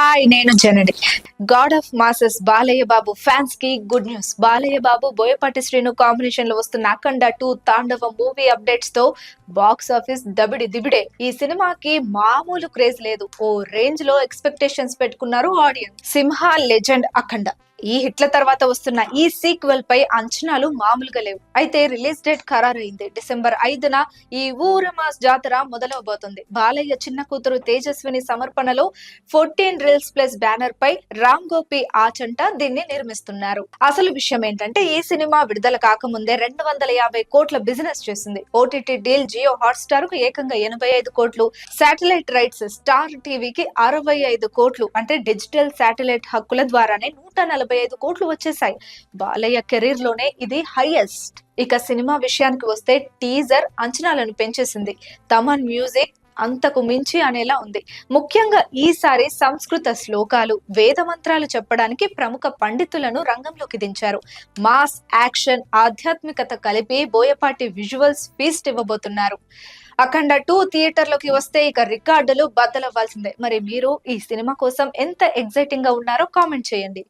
Hi నేను Janani. God of masses Balayya Babu ఫ్యాన్స్కి good news. Balayya Babu Boyapati Srinu కాంబినేషన్లో వస్తున్న అఖండ టూ తాండవ మూవీ అప్డేట్స్తో బాక్స్ ఆఫీస్ దబిడి దిబిడే. ఈ సినిమాకి మామూలు క్రేజ్ లేదు. ఓ రేంజ్లో ఎక్స్పెక్టేషన్స్ పెట్టుకున్నారు ఆడియన్స్ సింహ లెజెండ్ అఖండ. ఈ హిట్ల తర్వాత వస్తున్న ఈ సీక్వెల్ పై అంచనాలు మామూలుగా లేవు. అయితే రిలీజ్ డేట్ ఖరారైంది. డిసెంబర్ ఐదున ఈ ఊరమాస్ జాతర మొదలవబోతుంది. బాలయ్య చిన్న కూతురు తేజస్విని సమర్పణలో ఫోర్టీన్ రీల్స్ ప్లస్ బ్యానర్ పై రామ్ గోపి ఆచంట దీన్ని నిర్మిస్తున్నారు. అసలు విషయం ఏంటంటే ఈ సినిమా విడుదల కాకముందే రెండు వందల యాభై కోట్ల బిజినెస్ చేసింది. ఓటీటీ డీల్ జియో హాట్స్టార్కు ఏకంగా ఎనభై ఐదు కోట్లు శాటిలైట్ రైట్స్ స్టార్ టీవీకి అరవై ఐదు కోట్లు అంటే డిజిటల్ శాటిలైట్ హక్కుల ద్వారానే నూట నలభై ఐదు కోట్లు వచ్చేసాయి. బాలయ్య కెరీర్లోనే ఇది హైయెస్ట్. ఇక సినిమా విషయానికి వస్తే టీజర్ అంచనాలను పెంచేసింది. తమన్ మ్యూజిక్ అంతకు మించి అనేలా ఉంది. ముఖ్యంగా ఈసారి సంస్కృత శ్లోకాలు వేద మంత్రాలు చెప్పడానికి ప్రముఖ పండితులను రంగంలోకి దించారు. మాస్ యాక్షన్ ఆధ్యాత్మికత కలిపి బోయపాటి విజువల్స్ ఫీస్ట్ ఇవ్వబోతున్నారు. అఖండ టూ థియేటర్లోకి వస్తే ఇక రికార్డులు బద్దలవ్వాల్సిందే. మరి మీరు ఈ సినిమా కోసం ఎంత ఎగ్జైటింగ్గా ఉన్నారో కామెంట్ చేయండి.